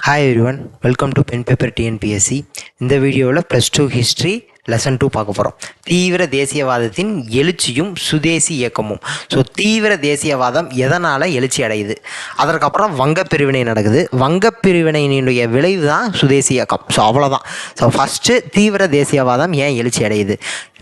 Hi everyone welcome to pen paper TNPSC இந்த வீடியோவில் plus two history lesson two பார்க்க போகிறோம் தீவிர தேசியவாதத்தின் எழுச்சியும் சுதேசி இயக்கமும். ஸோ தீவிர தேசியவாதம் எதனால் எழுச்சி அடையுது? அதற்கப்புறம் வங்க பிரிவினை நடக்குது. வங்க பிரிவினையினுடைய விளைவு தான் சுதேசி இயக்கம். ஸோ அவ்வளோதான் ஸோ ஃபஸ்ட்டு தீவிர தேசியவாதம் ஏன் எழுச்சி அடையுது?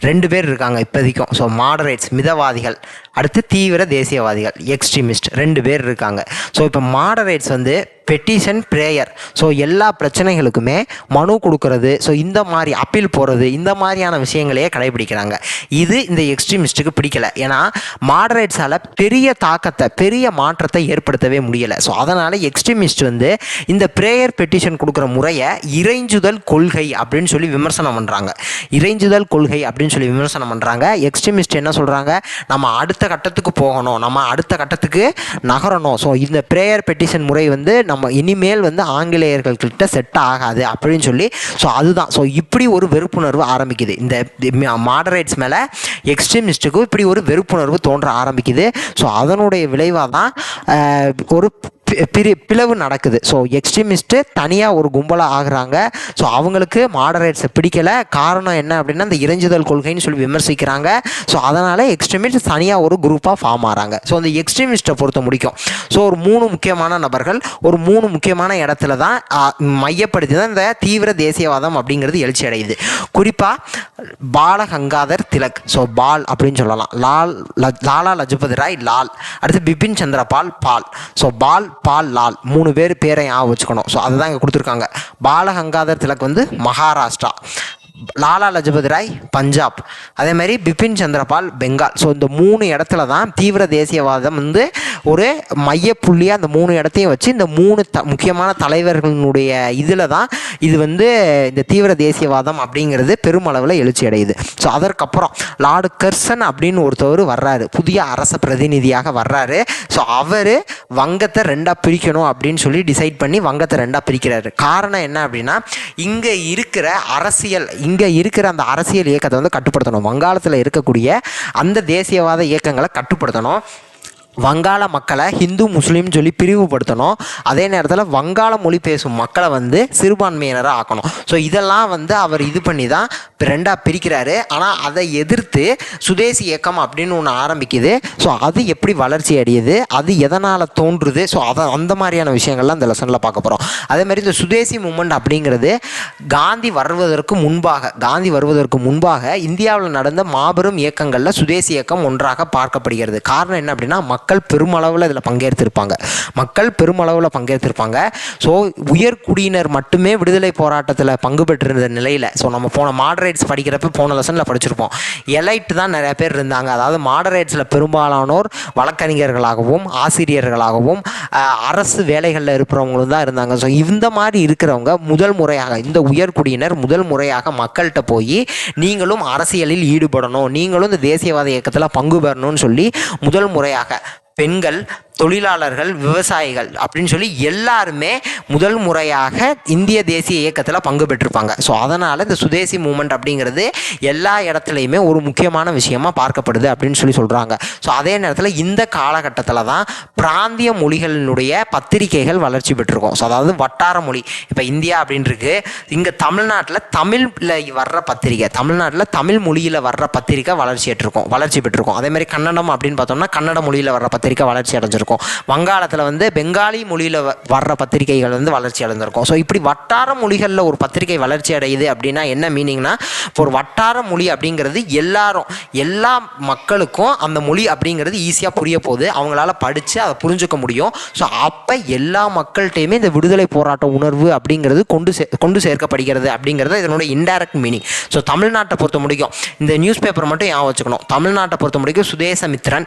ரெண்டு பேர் இருக்காங்க இப்போதைக்கும். So moderates மிதவாதிகள். அடுத்து தீவிர தேசியவாதிகள் எக்ஸ்ட்ரீமிஸ்ட் ரெண்டு பேர் இருக்காங்க. ஸோ இப்போ மாடரேட்ஸ் வந்து பெட்டிஷன் ப்ரேயர் ஸோ எல்லா பிரச்சனைகளுக்குமே மனு கொடுக்கறது. ஸோ இந்த மாதிரி அப்பீல் போகிறது இந்த மாதிரியான விஷயங்களையே கடைபிடிக்கிறாங்க. இது இந்த எக்ஸ்ட்ரீமிஸ்ட்டுக்கு பிடிக்கல. ஏன்னா மாடரேட்ஸால் பெரிய தாக்கத்தை பெரிய மாற்றத்தை ஏற்படுத்தவே முடியலை. ஸோ அதனால் எக்ஸ்ட்ரீமிஸ்ட் வந்து இந்த ப்ரேயர் பெட்டிஷன் கொடுக்குற முறையை இறைஞ்சுதல் கொள்கை அப்படின்னு சொல்லி விமர்சனம் பண்ணுறாங்க இறைஞ்சுதல் கொள்கை அப்படின்னு சொல்லி விமர்சனம் பண்ணுறாங்க எக்ஸ்ட்ரீமிஸ்ட் என்ன சொல்கிறாங்க நம்ம அடுத்த அடுத்த கட்டத்துக்கு போகணும். நம்ம அடுத்த கட்டத்துக்கு நகரணும். ஸோ இந்த ப்ரேயர் பெட்டிஷன் முறை வந்து நம்ம இனிமேல் வந்து ஆங்கிலேயர்கள்கிட்ட செட் ஆகாது அப்படின்னு சொல்லி ஸோ அதுதான். ஸோ இப்படி ஒரு வெறுப்புணர்வு ஆரம்பிக்குது. இந்த மாடரேட்ஸ் மேலே எக்ஸ்ட்ரீமிஸ்ட்டுக்கும் இப்படி ஒரு வெறுப்புணர்வு தோன்ற ஆரம்பிக்குது. ஸோ அதனுடைய விளைவாக தான் ஒரு பிரி பிளவு நடக்குது. ஸோ எக்ஸ்ட்ரீமிஸ்ட்டு தனியாக ஒரு கும்பலாக ஆகுறாங்க. ஸோ அவங்களுக்கு மாடரேட்ஸை பிடிக்கல. காரணம் என்ன அப்படின்னா இந்த இறைஞ்சுதல் கொள்கைன்னு சொல்லி விமர்சிக்கிறாங்க. ஸோ அதனால் எக்ஸ்ட்ரீமிஸ்ட் தனியாக ஒரு குரூப்பாக ஃபார்ம் ஆகிறாங்க ஸோ அந்த எக்ஸ்ட்ரீமிஸ்ட்டை பொறுத்த முடிக்கும். ஸோ ஒரு மூணு முக்கியமான நபர்கள் ஒரு மூணு முக்கியமான இடத்துல தான் மையப்படுத்தி தான் இந்த தீவிர தேசியவாதம் அப்படிங்கிறது எழுச்சி அடையுது. குறிப்பாக பாலகங்காதர் திலக். ஸோ பால் அப்படின்னு சொல்லலாம். லால் லாலா லஜபதி ராய் லால். அடுத்து பிபின் சந்திரபால் பால். ஸோ பால் பால் லால். மூணு பேர் பேரை ஞாபகம் வச்சுக்கணும். ஸோ அதுதான் இங்கே கொடுத்துருக்காங்க. பாலகங்காதர் திலக் வந்து மகாராஷ்டிரா. லாலா லஜபதி ராய் பஞ்சாப். அதே மாதிரி பிபின் சந்திரபால் பெங்கால். ஸோ இந்த மூணு இடத்துல தான் தீவிர தேசியவாதம் வந்து ஒரு மையப்புள்ளியாக அந்த மூணு இடத்தையும் வச்சு இந்த மூணு த முக்கியமான தலைவர்களுடைய இதில் தான் இது வந்து இந்த தீவிர தேசியவாதம் அப்படிங்கிறது பெருமளவில் எழுச்சி அடையுது. ஸோ அதற்கப்புறம் லார்டு கர்சன் அப்படின்னு ஒருத்தவர் வர்றாரு. புதிய அரச பிரதிநிதியாக வர்றாரு. ஸோ அவர் வங்கத்தை ரெண்டாக பிரிக்கணும் அப்படின்னு சொல்லி டிசைட் பண்ணி வங்கத்தை ரெண்டாக பிரிக்கிறாரு. காரணம் என்ன அப்படின்னா இங்கே இருக்கிற அரசியல் இங்கே இருக்கிற அந்த அரசியல் இயக்கத்தை வந்து கட்டுப்படுத்தணும். வங்காளத்தில் இருக்கக்கூடிய அந்த தேசியவாத இயக்கங்களை கட்டுப்படுத்தணும். வங்காள மக்களை ஹிந்து முஸ்லீம்னு சொல்லி பிரிவுபடுத்தணும். அதே நேரத்தில் வங்காள மொழி பேசும் மக்களை வந்து சிறுபான்மையினராக ஆக்கணும். ஸோ இதெல்லாம் வந்து அவர் இது பண்ணி தான் ரெண்டாக பிரிக்கிறாரு. ஆனால் அதை எதிர்த்து சுதேசி இயக்கம் அப்படின்னு ஒன்று ஆரம்பிக்குது. ஸோ அது எப்படி வளர்ச்சி அடையுது? அது எதனால் தோன்றுது? ஸோ அதை அந்த மாதிரியான விஷயங்கள்லாம் இந்த லெசனில் பார்க்க போகிறோம் அதே மாதிரி இந்த சுதேசி மூமெண்ட் அப்படிங்கிறது காந்தி வருவதற்கு முன்பாக காந்தி வருவதற்கு முன்பாக இந்தியாவில் நடந்த மாபெரும் இயக்கங்களில் சுதேசி இயக்கம் ஒன்றாக பார்க்கப்படுகிறது. காரணம் என்ன அப்படின்னா மக்கள் மக்கள் பெருமளவில் இதில் பங்கேற்றிருப்பாங்க. மக்கள் பெருமளவில் பங்கேற்றிருப்பாங்க. ஸோ உயர்குடியினர் மட்டுமே விடுதலை போராட்டத்தில் பங்கு பெற்றிருந்த நிலையில் ஸோ நம்ம போன மாடரேட்ஸ் படிக்கிறப்ப போன லெசனில் படிச்சிருப்போம். எலைட் தான் நிறைய பேர் இருந்தாங்க. அதாவது மாடரேட்ஸில் பெரும்பாலானோர் வழக்கறிஞர்களாகவும் ஆசிரியர்களாகவும் அரசு வேலைகளில் இருக்கிறவங்களும் தான் இருந்தாங்க. ஸோ இந்த மாதிரி இருக்கிறவங்க முதல் முறையாக இந்த உயர்குடியினர் முதல் முறையாக மக்கள்கிட்ட போய் நீங்களும் அரசியலில் ஈடுபடணும். நீங்களும் இந்த தேசியவாத இயக்கத்தில் பங்கு பெறணும்னு சொல்லி முதல் முறையாக பெண்கள் தொழிலாளர்கள் விவசாயிகள் அப்படின்னு சொல்லி எல்லாருமே முதல் முறையாக இந்திய தேசிய இயக்கத்தில் பங்கு பெற்றிருப்பாங்க. ஸோ அதனால் இந்த சுதேசி மூமெண்ட் அப்படிங்கிறது எல்லா இடத்துலையுமே ஒரு முக்கியமான விஷயமா பார்க்கப்படுது அப்படின்னு சொல்லி சொல்கிறாங்க ஸோ அதே நேரத்தில் இந்த காலகட்டத்தில் தான் பிராந்திய மொழிகளினுடைய பத்திரிகைகள் வளர்ச்சி பெற்றிருக்கும். ஸோ அதாவது வட்டார மொழி. இப்போ இந்தியா அப்படின்ட்டுருக்கு இங்கே தமிழ்நாட்டில் தமிழில் வர்ற பத்திரிகை தமிழ்நாட்டில் தமிழ் மொழியில் வர்ற பத்திரிகை வளர்ச்சி பெற்றிருக்கும் வளர்ச்சி பெற்றிருக்கும். அதே மாதிரி கன்னடம் அப்படின்னு பார்த்தோம்னா கன்னட மொழியில் வர்ற பத்திரிகை வளர்ச்சி அடைஞ்சிருக்கும். வங்காளத்தில் வந்து பெங்காலி மொழியில் வர்ற பத்திரிகைகள் வந்து வளர்ச்சி அடைஞ்சிருக்கும் ஸோ இப்படி வட்டார மொழிகளில் ஒரு பத்திரிகை வளர்ச்சி அடையுது அப்படின்னா என்ன மீனிங்னா இப்போ ஒரு வட்டார மொழி அப்படிங்கிறது எல்லாரும் எல்லா மக்களுக்கும் அந்த மொழி அப்படிங்கிறது ஈஸியாக புரிய போகுது. அவங்களால படித்து அதை புரிஞ்சுக்க முடியும். ஸோ அப்போ எல்லா மக்கள்கிட்டையுமே இந்த விடுதலை போராட்ட உணர்வு அப்படிங்கிறது கொண்டு சே கொண்டு சேர்க்கப்படுகிறது அப்படிங்கிறது இதனுடைய இன்டைரக்ட் மீனிங் ஸோ தமிழ்நாட்டை பொறுத்த முடிக்கும் இந்த நியூஸ் பேப்பர் மட்டும் ஞாபகம் வச்சுக்கணும்? தமிழ்நாட்டை பொறுத்த முடிக்கும் சுதேசமித்ரன்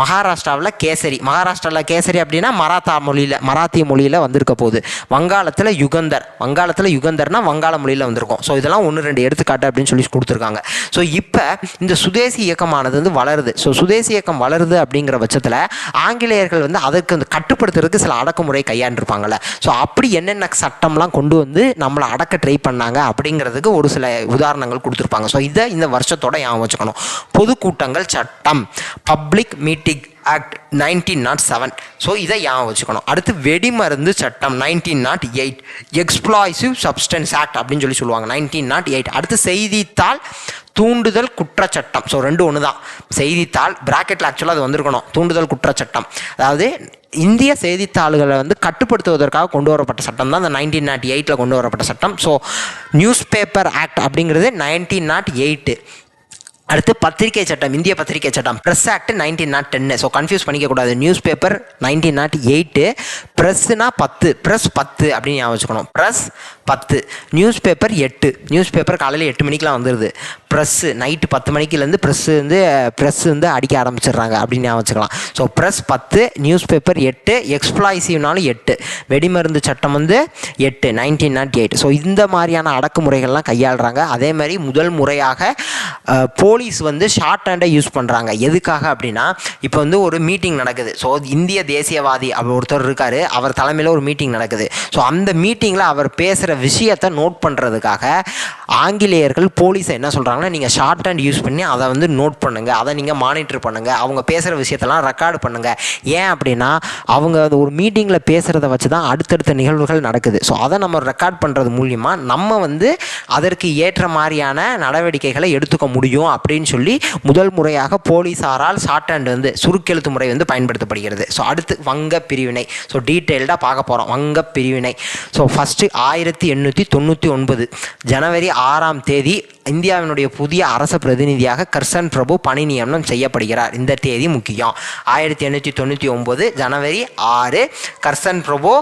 மகாராஷ்டிராவில் கேசரி மகாராஷ்டிராவில் கேசரி அப்படின்னா மராத்தா மொழியில் மராத்திய மொழியில் வந்திருக்க போகுது. வங்காளத்தில் யுகந்தர். வங்காளத்தில் யுகந்தர்னா வங்காள மொழியில் வந்திருக்கும். ஸோ இதெல்லாம் ஒன்று ரெண்டு எடுத்துக்காட்டு அப்படின்னு சொல்லி கொடுத்துருக்காங்க. ஸோ இப்போ இந்த சுதேசி இயக்கமானது வந்து வளருது. ஸோ சுதேசி இயக்கம் வளருது அப்படிங்கிற பட்சத்தில் ஆங்கிலேயர்கள் வந்து அதற்கு வந்து கட்டுப்படுத்துறதுக்கு சில அடக்குமுறை கையாண்டிருப்பாங்கல்ல. ஸோ அப்படி என்னென்ன சட்டம்லாம் கொண்டு வந்து நம்மளை அடக்க ட்ரை பண்ணாங்க அப்படிங்கிறதுக்கு ஒரு சில உதாரணங்கள் கொடுத்துருப்பாங்க. ஸோ இதை இந்த வருஷத்தோட ஞாபகம் வச்சுக்கணும். பொதுக்கூட்டங்கள் சட்டம். Public meeting act nineteen nought seven so இதை ஞாபகம் வச்சுக்கணும். அடுத்து வெடிமருந்து சட்டம் nineteen nought eight explosive substance act அப்படின்னு சொல்லி சொல்லுவாங்க. நைன்டீன் நாட் எயிட் அடுத்து செய்தித்தாள் தூண்டுதல் குற்றச்சட்டம். ஸோ ரெண்டு ஒன்று தான் செய்தித்தாள் ப்ராக்கெட்டில் ஆக்சுவலாக அது வந்திருக்கணும். தூண்டுதல் குற்றச்சட்டம். அதாவது இந்திய செய்தித்தாள்களை வந்து கட்டுப்படுத்துவதற்காக கொண்டு வரப்பட்ட சட்டம் தான் இந்த நைன்டீன் நாட் எயிட்டில் கொண்டு வரப்பட்ட சட்டம். ஸோ நியூஸ் பேப்பர் ஆக்ட் அப்படிங்கிறது நைன்டீன் நாட் எயிட்டு அடுத்து பத்திரிகை சட்டம் இந்திய பத்திரிகை சட்டம். ப்ரெஸ் ஆக்ட் நைன்டீன் நாட் டென்னு ஸோ கன்ஃபியூஸ் பண்ணிக்கக்கூடாது. News paper nineteen nought eight ப்ரெஸ்ஸுனா பத்து. ப்ரெஸ் பத்து அப்படின்னு ஞாபகம் வச்சுக்கணும். ப்ரெஸ் பத்து. நியூஸ் பேப்பர் எட்டு. நியூஸ் பேப்பர் காலையில் எட்டு மணிக்கெலாம் வந்துடுது ப்ரெஸ்ஸு நைட்டு பத்து மணிக்குலேருந்து ப்ரெஸ்ஸு வந்து ப்ரெஸ் வந்து அடிக்க ஆரம்பிச்சிடுறாங்க அப்படின்னு ஞாபகம் வச்சுக்கலாம். ஸோ ப்ரெஸ் பத்து நியூஸ் பேப்பர் எட்டு எக்ஸ்ப்ளாய்சிவ்னாலும் எட்டு. வெடிமருந்து சட்டம் வந்து எட்டு நைன்டீன் நாட் எயிட் ஸோ இந்த மாதிரியான அடக்குமுறைகள்லாம் கையாளுறாங்க. அதே மாதிரி முதல் முறையாக போ போலீஸ் வந்து ஷார்ட் ஹேண்டை யூஸ் பண்ணுறாங்க எதுக்காக அப்படின்னா இப்போ வந்து ஒரு மீட்டிங் நடக்குது. ஸோ இந்திய தேசியவாதி அவர் ஒருத்தர் இருக்கார். அவர் தலைமையில் ஒரு மீட்டிங் நடக்குது. ஸோ அந்த மீட்டிங்கில் அவர் பேசுகிற விஷயத்தை நோட் பண்ணுறதுக்காக ஆங்கிலேயர்கள் போலீஸை என்ன சொல்கிறாங்கன்னா நீங்கள் ஷார்ட் ஹேண்ட் யூஸ் பண்ணி அதை வந்து நோட் பண்ணுங்கள் அதை நீங்கள் மானிட்டர் பண்ணுங்கள் அவங்க பேசுகிற விஷயத்தெல்லாம் ரெக்கார்டு பண்ணுங்கள் ஏன் அப்படின்னா அவங்க அது ஒரு மீட்டிங்கில் பேசுகிறத வச்சு தான் அடுத்தடுத்த நிகழ்வுகள் நடக்குது. ஸோ அதை நம்ம ரெக்கார்ட் பண்ணுறது மூலியமாக நம்ம வந்து அதற்கு ஏற்ற மாதிரியான நடவடிக்கைகளை எடுத்துக்க முடியும் அப்படின்னு சொல்லி முதல் முறையாக போலீஸாரால் ஷார்ட் அண்ட் வந்து சுருக்கெழுத்து முறை வந்து பயன்படுத்தப்படுகிறது. ஸோ அடுத்து வங்க பிரிவினை. ஸோ டீட்டெயில்டாக பார்க்க போகிறோம் வங்க பிரிவினை. ஸோ ஃபஸ்ட்டு ஆயிரத்தி எண்ணூற்றி தொண்ணூற்றி ஒன்பது ஜனவரி ஆறாம் தேதி இந்தியாவினுடைய புதிய அரச பிரதிநிதியாக கர்சன் பிரபு பணி நியமனம் செய்யப்படுகிறார். இந்த தேதி முக்கியம். ஆயிரத்தி எண்ணூற்றி தொண்ணூற்றி ஒம்பது ஜனவரி ஆறு கர்சன் பிரபு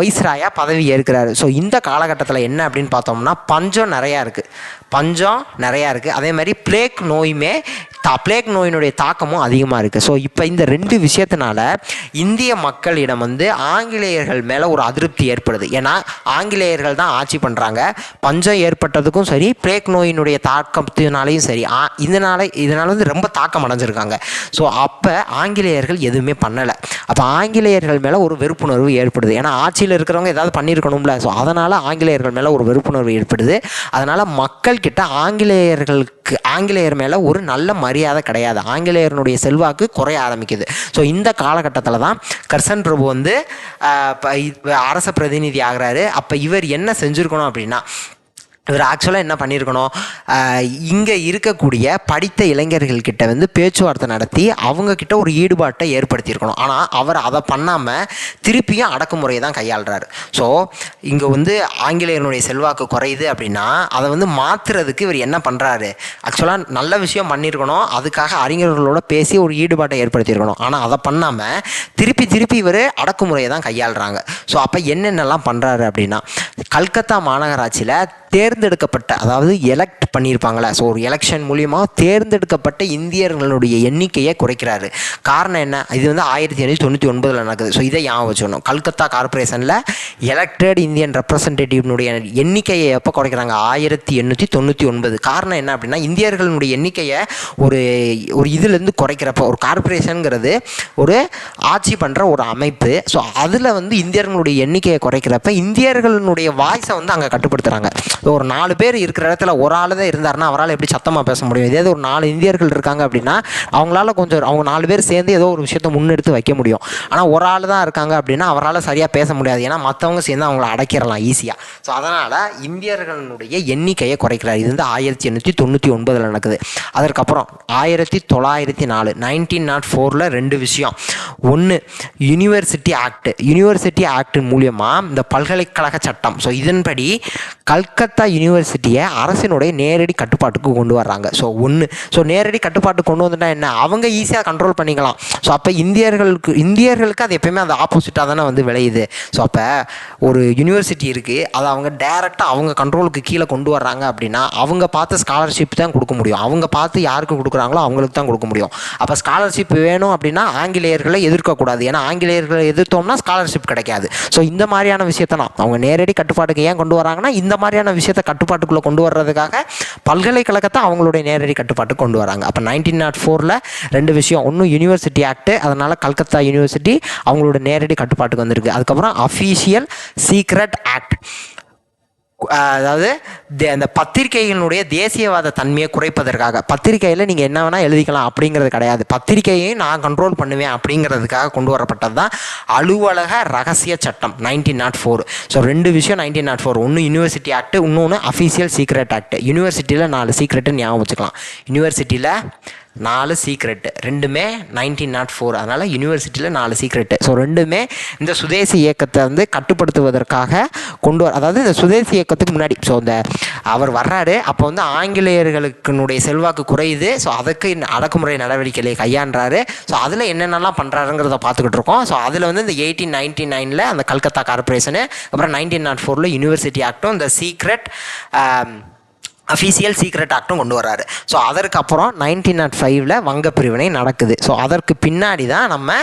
ஒய்ஸ்ராயா பதவி ஏற்கிறார். ஸோ இந்த காலகட்டத்தில் என்ன அப்படின்னு பார்த்தோம்னா பஞ்சம் நிறையா இருக்குது பஞ்சம் நிறையா இருக்குது அதே மாதிரி பிளேக் நோயுமே தா பிளேக் நோயினுடைய தாக்கமும் அதிகமாக இருக்குது ஸோ இப்போ இந்த ரெண்டு விஷயத்தினால இந்திய மக்களிடம் வந்து ஆங்கிலேயர்கள் மேலே ஒரு அதிருப்தி ஏற்படுது. ஏன்னா ஆங்கிலேயர்கள் தான் ஆட்சி பண்ணுறாங்க பஞ்சம் ஏற்பட்டதுக்கும் சரி பிளேக் நோயினுடைய தாக்கத்தினாலையும் சரி ஆ இதனால் இதனால் வந்து ரொம்ப தாக்கம் அடைஞ்சிருக்காங்க. ஸோ அப்போ ஆங்கிலேயர்கள் எதுவுமே பண்ணலை. அப்போ ஆங்கிலேயர்கள் மேலே ஒரு வெறுப்புணர்வு ஏற்படுது. ஏன்னா ஆட்சியில் இருக்கிறவங்க ஏதாவது பண்ணியிருக்கணும்ல. ஸோ அதனால் ஆங்கிலேயர்கள் மேலே ஒரு வெறுப்புணர்வு ஏற்படுது. அதனால் மக்கள்கிட்ட ஆங்கிலேயர்களுக்கு ஆங்கிலேயர் மேலே ஒரு நல்ல மரியாதை கிடையாது. ஆங்கிலேயர்களுடைய செல்வாக்கு குறைய ஆரம்பிக்குது. ஸோ இந்த காலகட்டத்தில் தான் கர்சன் பிரபு வந்து அரச பிரதிநிதி ஆகிறாரு. அப்போ இவர் என்ன செஞ்சுருக்கணும் அப்படின்னா இவர் ஆக்சுவலாக என்ன பண்ணியிருக்கணும் இங்கே இருக்கக்கூடிய படித்த இளைஞர்கள்கிட்ட வந்து பேச்சுவார்த்தை நடத்தி அவங்கக்கிட்ட ஒரு ஈடுபாட்டை ஏற்படுத்தியிருக்கணும். ஆனால் அவர் அதை பண்ணாமல் திருப்பியும் அடக்குமுறையை தான் கையாளுறாரு. ஸோ இங்கே வந்து ஆங்கிலேயனுடைய செல்வாக்கு குறையுது அப்படின்னா அதை வந்து மாற்றுறதுக்கு இவர் என்ன பண்ணுறாரு ஆக்சுவலாக நல்ல விஷயம் பண்ணியிருக்கணும் அதுக்காக அறிஞர்களோட பேசி ஒரு ஈடுபாட்டை ஏற்படுத்தியிருக்கணும். ஆனால் அதை பண்ணாமல் திருப்பி திருப்பி இவர் அடக்குமுறையை தான் கையாளுறாங்க. ஸோ அப்போ என்னென்னலாம் பண்ணுறாரு அப்படின்னா கல்கத்தா மாநகராட்சியில் தேர்ந்தெடுக்கப்பட்ட அதாவது எலெக்ட் பண்ணியிருப்பாங்களே? ஸோ ஒரு எலெக்ஷன் மூலியமாக தேர்ந்தெடுக்கப்பட்ட இந்தியர்களுடைய எண்ணிக்கையை குறைக்கிறாரு. காரணம் என்ன? இது வந்து ஆயிரத்தி எண்ணூற்றி தொண்ணூற்றி ஒன்பதில் நடக்குது. ஸோ இதை ஞாபகம் வச்சுக்கணும். கல்கத்தா கார்பரேஷனில் எலெக்டட் இந்தியன் ரெப்ரசன்டேட்டிவ்னுடைய எண்ணிக்கையை எப்போ குறைக்கிறாங்க? ஆயிரத்தி எண்ணூற்றி தொண்ணூற்றி ஒன்பது. காரணம் என்ன அப்படின்னா இந்தியர்களுடைய எண்ணிக்கையை ஒரு ஒரு இதுலேருந்து குறைக்கிறப்ப ஒரு கார்பரேஷனுங்கிறது ஒரு ஆட்சி பண்ணுற ஒரு அமைப்பு. ஸோ அதில் வந்து இந்தியர்களுடைய எண்ணிக்கையை குறைக்கிறப்ப இந்தியர்களுடைய வாய்ஸை வந்து அங்கே கட்டுப்படுத்துகிறாங்க ஒரு நாலு பேர் இருக்கிற இடத்துல ஒரு ஆள் தான் இருந்தாருன்னா அவரால் எப்படி சத்தமாக பேச முடியும்? இதே ஒரு நாலு இந்தியர்கள் இருக்காங்க அப்படின்னா அவங்களால கொஞ்சம் அவங்க நாலு பேர் சேர்ந்து ஏதோ ஒரு விஷயத்தை முன்னெடுத்து வைக்க முடியும். ஆனால் ஒரு ஆள் தான் இருக்காங்க அப்படின்னா அவரால் சரியாக பேச முடியாது. ஏன்னா மற்றவங்க சேர்ந்து அவங்கள அடைக்கிறலாம் ஈஸியாக ஸோ அதனால் இந்தியர்களுடைய எண்ணிக்கையை குறைக்கிறார். இது வந்து ஆயிரத்தி எண்ணூற்றி தொண்ணூற்றி ஒன்பதில் நடக்குது. அதற்கப்புறம் ஆயிரத்தி தொள்ளாயிரத்தி நாலு நைன்டீன் நாட் ஃபோரில் ரெண்டு விஷயம். ஒன்று யூனிவர்சிட்டி ஆக்ட் யூனிவர்சிட்டி ஆக்ட் மூலியமாக இந்த பல்கலைக்கழக சட்டம். ஸோ இதன்படி கல்கத்தா யூனிவர்சிட்டியை அரசினுடைய நேரடி கட்டுப்பாட்டுக்கு கொண்டு வர்றாங்க. ஸோ ஒன்று ஸோ நேரடி கட்டுப்பாட்டுக்கு கொண்டு வந்துட்டால் என்ன? அவங்க ஈஸியாக கண்ட்ரோல் பண்ணிக்கலாம். ஸோ அப்போ இந்தியர்களுக்கு இந்தியர்களுக்கு அது எப்பயுமே அந்த ஆப்போசிட்டாக தானே வந்து விளையுது. ஸோ அப்போ ஒரு யூனிவர்சிட்டி இருக்குது அதை அவங்க டேரெக்டாக அவங்க கண்ட்ரோலுக்கு கீழே கொண்டு வர்றாங்க அப்படின்னா அவங்க பார்த்து ஸ்காலர்ஷிப் தான் கொடுக்க முடியும். அவங்க பார்த்து யாருக்கு கொடுக்குறாங்களோ அவங்களுக்கு தான் கொடுக்க முடியும். அப்போ ஸ்காலர்ஷிப் வேணும் அப்படின்னா ஆங்கிலேயர்களை எதிர்க்கக்கூடாது. ஏன்னா ஆங்கிலேயர்களை எதிர்த்தோம்னா ஸ்காலர்ஷிப் கிடைக்காது. ஸோ இந்த மாதிரியான விஷயத்தெல்லாம் அவங்க நேரடி கட்டுப்பாட்டுக்கு ஏன் கொண்டு வராங்கன்னா இந்த மாதிரியான விஷயத்தை கட்டுப்பாட்டுக்குள்ளே கொண்டு வர்றதுக்காக பல்கலைக்கழகத்தை அவங்களுடைய நேரடி கட்டுப்பாட்டு கொண்டு வராங்க. அப்போ நைன்டீன் நாட் ஃபோரில் ரெண்டு விஷயம். ஒன்று யூனிவர்சிட்டி ஆக்ட் அதனால் கல்கத்தா யூனிவர்சிட்டி அவங்களோட நேரடி கட்டுப்பாட்டுக்கு வந்திருக்கு. அதுக்கப்புறம் அஃபீஷியல் சீக்ரெட் ஆக்ட் அதாவது தே- அந்த பத்திரிகைகளினுடைய தேசியவாத தன்மையை குறைப்பதற்காக. பத்திரிகையில் நீங்கள் என்ன வேணால் எழுதிக்கலாம் அப்படிங்கிறது கிடையாது. பத்திரிகையையும் நான் கண்ட்ரோல் பண்ணுவேன் அப்படிங்கிறதுக்காக கொண்டு வரப்பட்டது தான் அலுவலக ரகசிய சட்டம் நைன்டீன் நாட் ஃபோர் ஸோ ரெண்டு விஷயம் நைன்டீன் நாட் ஃபோர் ஒன்று யூனிவர்சிட்டி ஆக்ட் இன்னொன்று அஃபீஷியல் சீக்ரெட் ஆக்ட் யூனிவர்சிட்டியில் நாலு சீக்ரெட்டு ஞாபகம் வச்சுக்கலாம். யூனிவர்சிட்டியில் நாலு சீக்ரெட்டு ரெண்டுமே நைன்டீன் நாட் ஃபோர் அதனால் யூனிவர்சிட்டியில் நாலு சீக்ரெட்டு ஸோ ரெண்டுமே இந்த சுதேசி இயக்கத்தை வந்து கட்டுப்படுத்துவதற்காக கொண்டு வர அதாவது இந்த சுதேசி இயக்கத்துக்கு முன்னாடி. ஸோ இந்த அவர் வர்றாரு. அப்போ வந்து ஆங்கிலேயர்களுக்குனுடைய செல்வாக்கு குறையுது. ஸோ அதுக்கு அடக்குமுறை நடவடிக்கைகளை கையாண்டுறாரு ஸோ அதில் என்னென்னலாம் பண்ணுறாருங்கிறத பார்த்துக்கிட்டு இருக்கோம். ஸோ அதில் வந்து இந்த எயிட்டீன் நைன்டி நைனில் அந்த கல்கத்தா கார்பரேஷனு அப்புறம் நைன்டீன் நாட் ஃபோரில் யூனிவர்சிட்டி ஆக்டும் இந்த சீக்ரெட் அஃபீஷியல் சீக்ரெட் ஆக்டும் கொண்டு வர்றாரு. ஸோ அதற்கப்புறம் நைன்டீன் நாட் oh ஃபைவ்ல வங்க பிரிவினை நடக்குது. ஸோ அதற்கு பின்னாடி தான் நம்ம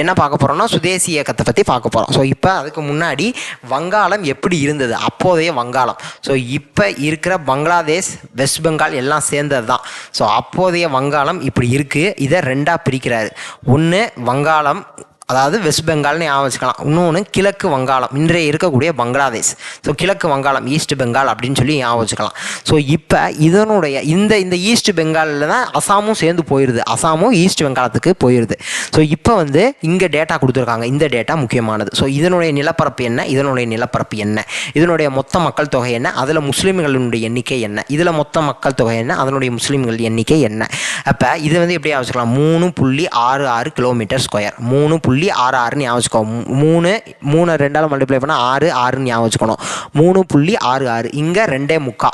என்ன பார்க்க போகிறோம்னா சுதேசி இயக்கத்தை பற்றி பார்க்க போகிறோம் ஸோ இப்போ அதுக்கு முன்னாடி வங்காளம் எப்படி இருந்தது? அப்போதைய வங்காளம். ஸோ இப்போ இருக்கிற பங்களாதேஷ் வெஸ்ட் பெங்கால் எல்லாம் சேர்ந்தது தான் ஸோ அப்போதைய வங்காளம் இப்படி இருக்குது இதை ரெண்டாக பிரிக்கிறாரு. ஒன்று வங்காளம் அதாவது வெஸ்ட் பெங்கால்னு ஞாபகம் வச்சுக்கலாம். இன்னொன்று கிழக்கு வங்காளம். இன்றைய இருக்கக்கூடிய பங்களாதேஷ். ஸோ கிழக்கு வங்காளம் ஈஸ்ட் பெங்கால் அப்படின்னு சொல்லி ஞாபகம் வச்சுக்கலாம். ஸோ இப்போ இதனுடைய இந்த இந்த ஈஸ்ட் பெங்காலில் தான் அசாமும் சேர்ந்து போயிடுது அசாமும் ஈஸ்ட் பெங்காலத்துக்கு போயிடுது ஸோ இப்போ வந்து இங்கே டேட்டா கொடுத்துருக்காங்க. இந்த டேட்டா முக்கியமானது. ஸோ இதனுடைய நிலப்பரப்பு என்ன? இதனுடைய நிலப்பரப்பு என்ன? இதனுடைய மொத்த மக்கள் தொகை என்ன? அதில் முஸ்லீம்களினுடைய எண்ணிக்கை என்ன? இதில் மொத்த மக்கள் தொகை என்ன? அதனுடைய முஸ்லீம்கள் எண்ணிக்கை என்ன? அப்போ இது வந்து எப்படி வச்சுக்கலாம்? மூணு புள்ளி ஆறு ஆறு கிலோமீட்டர் ஸ்கொயர் மூணு புள்ளி ஆறு ஆறுன்னு ஞாபகம் வச்சுக்கோ. மூணு மூணு ரெண்டால் மல்டிப்ளை பண்ணால் ஆறு ஆறுன்னு ஞாபகம் வச்சுக்கணும். மூணு புள்ளி ஆறு ஆறு. இங்கே ரெண்டே முக்கா.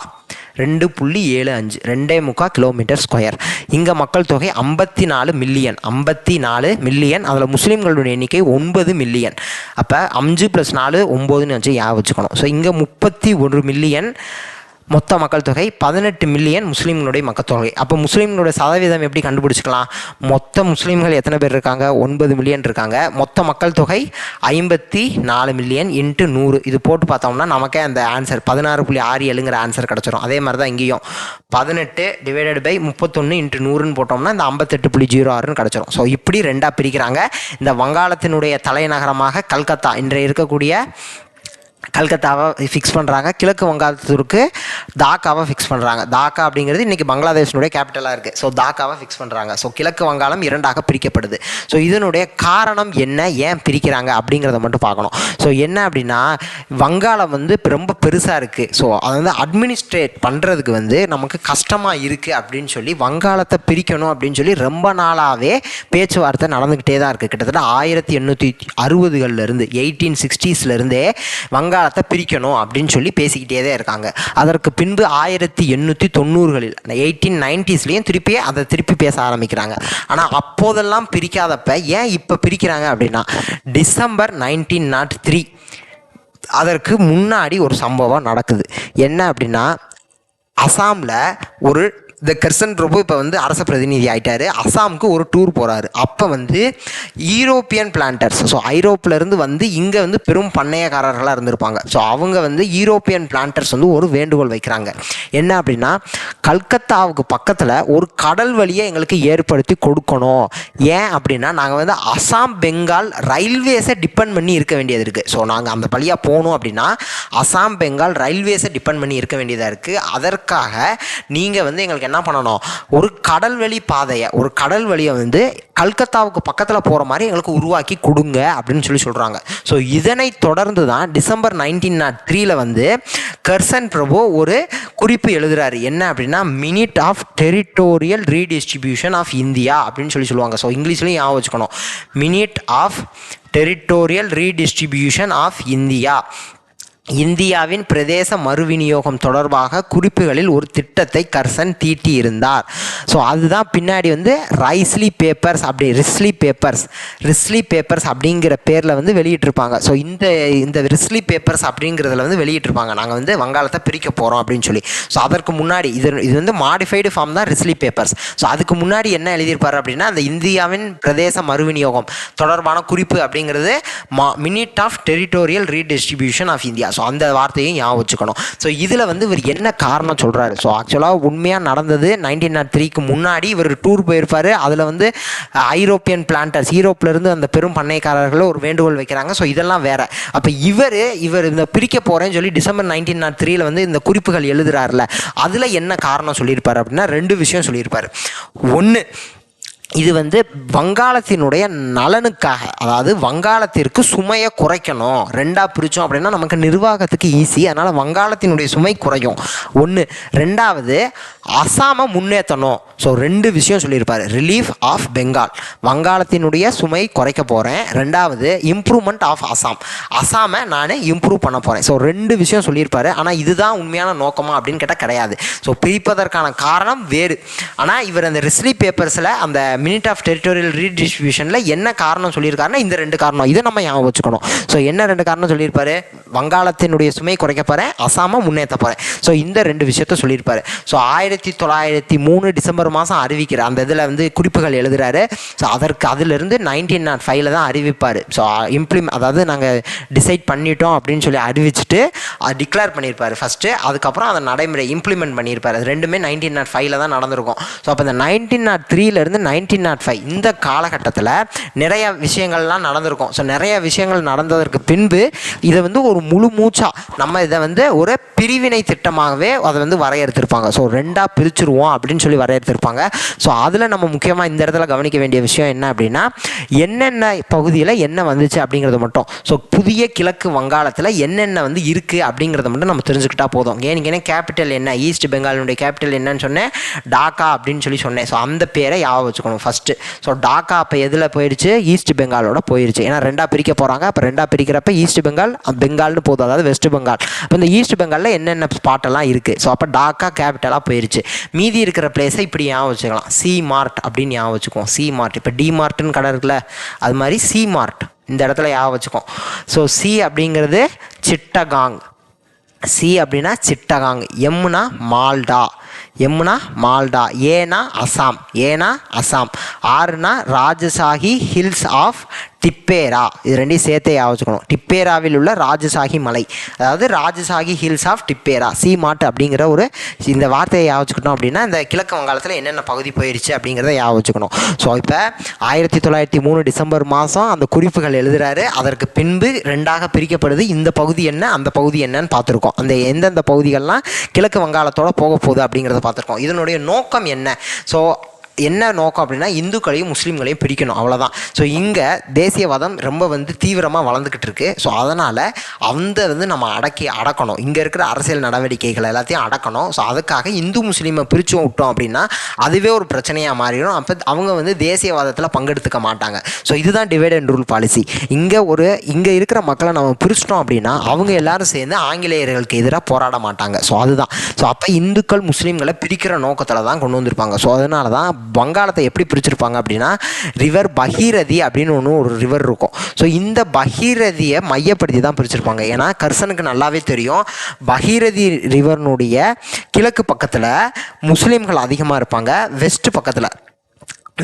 ரெண்டு புள்ளி ஏழு அஞ்சு. ரெண்டே முக்கா கிலோமீட்டர் ஸ்கொயர் இங்கே மக்கள் தொகை ஐம்பத்தி நாலு மில்லியன் ஐம்பத்தி நாலு மில்லியன் அதில் முஸ்லீம்களுடைய எண்ணிக்கை ஒன்பது மில்லியன் அப்போ அஞ்சு ப்ளஸ் நாலு ஒம்போதுன்னு வச்சு ஞாபகம் வச்சுக்கணும். ஸோ இங்கே முப்பத்தி ஒரு மில்லியன் மொத்த மக்கள் தொகை பதினெட்டு மில்லியன் முஸ்லீம்களுடைய மக்கள் தொகை அப்போ முஸ்லீம்களுடைய சதவீதம் எப்படி கண்டுபிடிச்சிக்கலாம்? மொத்த முஸ்லீம்கள் எத்தனை பேர் இருக்காங்க? ஒன்பது மில்லியன் இருக்காங்க. மொத்த மக்கள் தொகை ஐம்பத்தி நாலு மில்லியன் இன்ட்டு நூறு. இது போட்டு பார்த்தோம்னா நமக்கே அந்த ஆன்சர் பதினாறு புள்ளி ஆறு ஏழுங்கிற ஆன்சர் கிடச்சிரும். அதே மாதிரி தான் இங்கேயும். பதினெட்டு டிவைடட் பை முப்பத்தொன்று இன்ட்டு நூறுன்னு போட்டோம்னா இந்த ஐம்பத்தெட்டு புள்ளி ஜீரோ ஆறுன்னு கிடச்சிரும். ஸோ இப்படி ரெண்டாக பிரிக்கிறாங்க. இந்த வங்காளத்தினுடைய தலைநகரமாக கல்கத்தா. இன்றைய இருக்கக்கூடிய கல்கத்தாவை ஃபிக்ஸ் பண்ணுறாங்க கிழக்கு வங்காளத்திற்கு தாக்காவை ஃபிக்ஸ் பண்ணுறாங்க தாக்கா அப்படிங்கிறது இன்றைக்கி பங்களாதேஷனுடைய கேபிட்டலாக இருக்குது ஸோ தாக்காவை ஃபிக்ஸ் பண்ணுறாங்க ஸோ கிழக்கு வங்காளம் இரண்டாக பிரிக்கப்படுது. ஸோ இதனுடைய காரணம் என்ன? ஏன் பிரிக்கிறாங்க? அப்படிங்கிறத மட்டும் பார்க்கணும். ஸோ என்ன அப்படின்னா வங்காளம் வந்து ரொம்ப பெருசாக இருக்குது ஸோ அதை வந்து அட்மினிஸ்ட்ரேட் பண்ணுறதுக்கு வந்து நமக்கு கஷ்டமாக இருக்குது அப்படின்னு சொல்லி வங்காளத்தை பிரிக்கணும் அப்படின்னு சொல்லி ரொம்ப நாளாகவே பேச்சுவார்த்தை நடந்துக்கிட்டே தான் இருக்குது கிட்டத்தட்ட ஆயிரத்தி எண்ணூற்றி அறுபதுகள்லேருந்து எயிட்டீன் சிக்ஸ்டீஸ்லேருந்தே வங்காளத்தை பிரிக்கணும் அப்படின்னு சொல்லி பேசிக்கிட்டே தான் இருக்காங்க. அதற்கு பின்பு ஆயிரத்தி எண்ணூற்றி தொண்ணூறுகளில் எயிட்டீன் நைன்டிஸ்லேயும் திருப்பி அதை திருப்பி பேச ஆரம்பிக்கிறாங்க. ஆனால் அப்போதெல்லாம் பிரிக்காதப்ப ஏன் இப்போ பிரிக்கிறாங்க அப்படின்னா டிசம்பர் நைன்டீன் நாட் த்ரீ அதற்கு முன்னாடி ஒரு சம்பவம் நடக்குது. என்ன அப்படின்னா அசாமில் ஒரு இந்த கர்சன் பிரபு இப்போ வந்து அரச பிரதிநிதி ஆயிட்டாரு. அசாமுக்கு ஒரு டூர் போகிறாரு அப்போ வந்து ஈரோப்பியன் பிளான்டர்ஸ் ஸோ ஐரோப்பிலேருந்து வந்து இங்கே வந்து பெரும் பண்ணையக்காரர்களாக இருந்திருப்பாங்க. ஸோ அவங்க வந்து ஈரோப்பியன் பிளான்டர்ஸ் வந்து ஒரு வேண்டுகோள் வைக்கிறாங்க. என்ன அப்படின்னா கல்கத்தாவுக்கு பக்கத்தில் ஒரு கடல் வழியை எங்களுக்கு ஏற்படுத்தி கொடுக்கணும். ஏன் அப்படின்னா நாங்கள் வந்து அசாம் பெங்கால் ரயில்வேஸை டிபெண்ட் பண்ணி இருக்க வேண்டியது இருக்குது ஸோ நாங்கள் அந்த வழியாக போகணும் அப்படின்னா அசாம் பெங்கால் ரயில்வேஸை டிபெண்ட் பண்ணி இருக்க வேண்டியதாக இருக்குது அதற்காக நீங்கள் வந்து எங்களுக்கு என்ன பண்ணணும்? ஒரு கடல்வழி பாதையை ஒரு கடல் வழியை வந்து கல்கத்தாவுக்கு பக்கத்தில் போகிற மாதிரி எங்களுக்கு உருவாக்கி கொடுங்க அப்படின்னு சொல்லி சொல்கிறாங்க ஸோ இதனை தொடர்ந்து தான் டிசம்பர் நைன்டீன் நாட் த்ரீல வந்து கர்சன் பிரபு ஒரு குறிப்பு எழுதுறாரு. என்ன அப்படின்னா minute of territorial redistribution of India அப்படின்னு சொல்லி சொல்லுவாங்க. ஸோ இங்கிலீஷ்லையும் ஞாபகம் வச்சுக்கணும். Minute of territorial redistribution of India இந்தியாவின் பிரதேச மறுவிநியோகம் தொடர்பாக குறிப்புகளில் ஒரு திட்டத்தை கர்சன் தீட்டியிருந்தார். ஸோ அதுதான் பின்னாடி வந்து ரைஸ்லி பேப்பர்ஸ் அப்படி ரிஸ்லி பேப்பர்ஸ் ரிஸ்லி பேப்பர்ஸ் அப்படிங்கிற பேரில் வந்து வெளியிட்டிருப்பாங்க. ஸோ இந்த இந்த ரிஸ்லி பேப்பர்ஸ் அப்படிங்கிறதுல வந்து வெளியிட்டிருப்பாங்க. நாங்கள் வந்து வங்காளத்தை பிரிக்க போகிறோம் அப்படின்னு சொல்லி. ஸோ அதற்கு முன்னாடி இது இது வந்து மாடிஃபைடு ஃபார்ம் தான் ரிஸ்லி பேப்பர்ஸ் ஸோ அதுக்கு முன்னாடி என்ன எழுதியிருப்பார் அப்படின்னா அந்த இந்தியாவின் பிரதேச மறுவிநியோகம் தொடர்பான குறிப்பு அப்படிங்கிறது மா minute of territorial redistribution of India so அந்த வார்த்தையும் ஞாபகம் வச்சுக்கணும். ஸோ இதில் வந்து இவர் என்ன காரணம் சொல்கிறாரு ஸோ ஆக்சுவலாக உண்மையாக நடந்தது நைன்டீன் நாட் த்ரீக்கு முன்னாடி இவர் டூர் போயிருப்பார். அதில் வந்து ஐரோப்பியன் பிளான்டர்ஸ் யூரோப்லேருந்து அந்த பெரும் பண்ணைக்காரர்கள் ஒரு வேண்டுகோள் வைக்கிறாங்க. ஸோ இதெல்லாம் வேற. அப்போ இவர் இவர் இந்த பிரிக்க போகிறேன்னு சொல்லி டிசம்பர் நைன்டீன் நாட் த்ரீல வந்து இந்த குறிப்புகள் எழுதுறாருல அதில் என்ன காரணம் சொல்லியிருப்பார் அப்படின்னா ரெண்டு விஷயம் சொல்லியிருப்பார். ஒன்று இது வந்து வங்காளத்தினுடைய நலனுக்காக அதாவது வங்காளத்திற்கு சுமையை குறைக்கணும். ரெண்டாக பிரித்தோம் அப்படின்னா நமக்கு நிர்வாகத்துக்கு ஈஸி அதனால் வங்காளத்தினுடைய சுமை குறையும். ஒன்று ரெண்டாவது அசாமை முன்னேற்றணும் ஸோ ரெண்டு விஷயம் சொல்லியிருப்பார். ரிலீஃப் ஆஃப் பெங்கால் வங்காளத்தினுடைய சுமை குறைக்க போகிறேன் ரெண்டாவது இம்ப்ரூவ்மெண்ட் ஆஃப் அசாம் அசாமை நான் இம்ப்ரூவ் பண்ண போகிறேன் ஸோ ரெண்டு விஷயம் சொல்லியிருப்பார். ஆனால் இதுதான் உண்மையான நோக்கமா அப்படின்னு கேட்டால் கிடையாது. ஸோ பிரிப்பதற்கான காரணம் வேறு. ஆனால் இவர் அந்த ரிஸ்லி பேப்பர்ஸில் அந்த மினிட் ஆஃப் டெரிட்டோரியல் ரீடிஸ்ட்ரிபியூஷனில் என்ன காரணம் சொல்லியிருக்காருன்னா இந்த ரெண்டு காரணம். இதை நம்ம ஞாபகம் வச்சுக்கணும். ஸோ என்ன ரெண்டு காரணம் சொல்லியிருப்பாரு? வங்காளத்தினுடைய சுமை குறைக்க போகிறேன் அசாமை முன்னேற்ற போகிறேன் ஸோ இந்த ரெண்டு விஷயத்த சொல்லியிருப்பாரு. ஸோ ஆயிரத்தி தொள்ளாயிரத்தி மூணு டிசம்பர் மாதம் அறிவிக்கிற அந்த இதில் வந்து குறிப்புகள் எழுதுகிறாரு ஸோ அதற்கு அதிலிருந்து நைன்டீன் நாட் ஃபைவ்ல தான் அறிவிப்பார். ஸோ இம்ப்ளிமெண்ட் அதாவது நாங்கள் டிசைட் பண்ணிட்டோம் அப்படின்னு சொல்லி அறிவிச்சுட்டு அது டிக்ளேர் பண்ணியிருப்பார் ஃபஸ்ட்டு அதுக்கப்புறம் அதை நடைமுறை இம்ப்ளிமெண்ட் பண்ணியிருப்பார். அது ரெண்டுமே நைன்டீன் நாட் ஃபைவ்ல தான் நடந்திருக்கும். ஸோ அப்போ இந்த நைன்டீன் நாட் த்ரீலேருந்து நைன்டீன் நாட் ஃபைவ் இந்த காலகட்டத்தில் நிறைய விஷயங்கள்லாம் நடந்திருக்கும். ஸோ நிறைய விஷயங்கள் நடந்ததற்கு பின்பு இதை வந்து ஒரு முழு மூச்சா நம்ம இதை வந்து ஒரு பிரிவினை திட்டமாகவே அதை வந்து வரையறுத்திருப்பாங்க. ஸோ ரெண்டாக பிரிச்சுருவோம் அப்படின்னு சொல்லி வரையறுத்திருப்பாங்க. ஸோ அதில் நம்ம முக்கியமாக இந்த இடத்துல கவனிக்க வேண்டிய விஷயம் என்ன அப்படின்னா என்னென்ன பகுதியில் என்ன வந்துச்சு அப்படிங்கிறது மட்டும். ஸோ புதிய கிழக்கு வங்காளத்தில் என்னென்ன வந்து இருக்குது அப்படிங்கிறத மட்டும் நம்ம தெரிஞ்சுக்கிட்டா போதும். ஏன் கேபிட்டல் என்ன ஈஸ்ட் பெங்காலினுடைய கேபிட்டல் என்னன்னு சொன்னேன். டாக்கா அப்படின்னு சொல்லி சொன்னேன். ஸோ அந்த பேரை ஞாபகம் வச்சுக்கணும். ஃபஸ்ட்டு ஸோ டாக்கா அப்போ எதில் போயிடுச்சு? ஈஸ்ட் பெங்காலோட போயிடுச்சு ஏன்னா ரெண்டாக பிரிக்க போகிறாங்க அப்போ ரெண்டாக பிரிக்கிறப்ப ஈஸ்ட் பெங்கால் பெங்கால்னு போதும். அதாவது வெஸ்ட் பெங்கால் அப்போ இந்த ஈஸ்ட் பெங்காலில் என்னென்ன ஸ்பாட்டெல்லாம் இருக்குது ஸோ அப்போ டாக்கா கேபிட்டலாக போயிடுச்சு மீதி இருக்கிற பிளேஸை இப்படி ஞாபகம் வச்சுக்கலாம். சி மார்ட் அப்படின்னு ஞாபகம் வச்சுக்குவோம். சி மார்ட் இப்போ டி மார்ட்னு கடை இருக்குல்ல அது மாதிரி சி மார்ட் இந்த இடத்துல ஞாபகம் வச்சுக்கோம் ஸோ சி அப்படிங்கிறது சிட்டகாங். சி அப்படின்னா சிட்டகாங். எம்னா மால்டா. எம்னா மால்டா ஏனா அசாம் ஏனா அசாம். ஆறுனா ராஜசாஹி ஹில்ஸ் ஆஃப் திப்பேரா. இது ரெண்டையும் சேர்த்தே யாவச்சுக்கணும் டிப்பேராவில் உள்ள ராஜசாகி மலை. அதாவது ராஜசாகி ஹில்ஸ் ஆஃப் டிப்பேரா சீமாட் அப்படிங்கிற ஒரு இந்த வார்த்தையை யாவச்சுக்கிட்டோம் வச்சுக்கிட்டோம் அப்படின்னா இந்த கிழக்கு வங்காளத்தில் என்னென்ன பகுதி போயிடுச்சு அப்படிங்கிறத யாவச்சுக்கணும் வச்சுக்கணும். ஸோ இப்போ ஆயிரத்தி தொள்ளாயிரத்தி மூணு டிசம்பர் மாதம் அந்த குறிப்புகள் எழுதுறாரு. அதற்கு பின்பு ரெண்டாக பிரிக்கப்படுது. இந்த பகுதி என்ன அந்த பகுதி என்னன்னு பார்த்துருக்கோம். அந்த எந்தெந்த பகுதிகள்லாம் கிழக்கு வங்காளத்தோட போக போகுது அப்படிங்கிறத பார்த்துருக்கோம். இதனுடைய நோக்கம் என்ன? ஸோ என்ன நோக்கம் அப்படின்னா இந்துக்களையும் முஸ்லீம்களையும் பிரிக்கணும் அவ்வளோதான் ஸோ இங்கே தேசியவாதம் ரொம்ப வந்து தீவிரமாக வளர்ந்துக்கிட்டு இருக்கு. ஸோ அதனால் அந்த வந்து நம்ம அடக்கி அடக்கணும். இங்கே இருக்கிற அரசியல் நடவடிக்கைகள் எல்லாத்தையும் அடக்கணும். ஸோ அதுக்காக இந்து முஸ்லீமை பிரித்து விட்டோம் அப்படின்னா அதுவே ஒரு பிரச்சனையாக மாறிடும். அப்போ அவங்க வந்து தேசியவாதத்தில் பங்கெடுத்துக்க மாட்டாங்க. ஸோ இதுதான் டிவைட் அண்ட் ரூல் பாலிசி இங்கே ஒரு இங்கே இருக்கிற மக்களை நம்ம பிரிச்சிட்டோம் அப்படின்னா அவங்க எல்லாரும் சேர்ந்து ஆங்கிலேயர்களுக்கு எதிராக போராட மாட்டாங்க. ஸோ அதுதான். ஸோ அப்போ இந்துக்கள் முஸ்லீம்களை பிரிக்கிற நோக்கத்தில் தான் கொண்டு வந்திருப்பாங்க. ஸோ அதனால தான் வங்காளத்தை எப்படி பிரிச்சிருப்பாங்க அப்படின்னா ரிவர் பகீரதி அப்படின்னு ஒன்று ஒரு ரிவர் இருக்கும். ஸோ இந்த பகீரதியை மையப்படுத்தி தான் பிரிச்சிருப்பாங்க. ஏன்னா கர்சனுக்கு நல்லாவே தெரியும். பகீரதி ரிவர்னுடைய கிழக்கு பக்கத்தில் முஸ்லீம்கள் அதிகமாக இருப்பாங்க. வெஸ்ட் பக்கத்தில்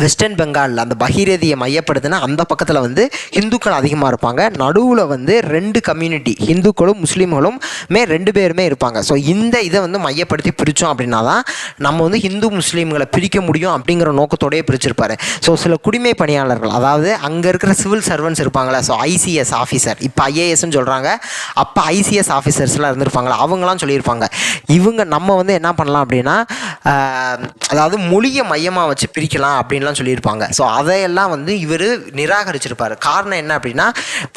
வெஸ்டர்ன் பெங்காலில் அந்த பகிரதியை மையப்படுத்தினா அந்த பக்கத்தில் வந்து ஹிந்துக்கள் அதிகமாக இருப்பாங்க. நடுவில் வந்து ரெண்டு கம்யூனிட்டி ஹிந்துக்களும் முஸ்லீம்களும் மே ரெண்டு பேருமே இருப்பாங்க. ஸோ இந்த இதை வந்து மையப்படுத்தி பிரித்தோம் அப்படின்னா தான் நம்ம வந்து ஹிந்து முஸ்லீம்களை பிரிக்க முடியும் அப்படிங்கிற நோக்கத்தோடயே பிரிச்சிருப்பாரு. ஸோ சில குடிமை பணியாளர்கள் அதாவது அங்கே இருக்கிற சிவில் சர்வன்ஸ் இருப்பாங்களே ஸோ ஐசிஎஸ் ஆஃபீஸர் இப்போ ஐஏஎஸ்ன்னு சொல்கிறாங்க அப்போ ஐசிஎஸ் ஆஃபீஸர்ஸ்லாம் இருந்திருப்பாங்களா அவங்களாம் சொல்லியிருப்பாங்க. இவங்க நம்ம வந்து என்ன பண்ணலாம் அப்படின்னா அதாவது மொழியை மையமாக வச்சு பிரிக்கலாம் அப்படின்னு அப்படின்லாம் சொல்லியிருப்பாங்க. ஸோ அதையெல்லாம் வந்து இவர் நிராகரிச்சிருப்பார். காரணம் என்ன அப்படின்னா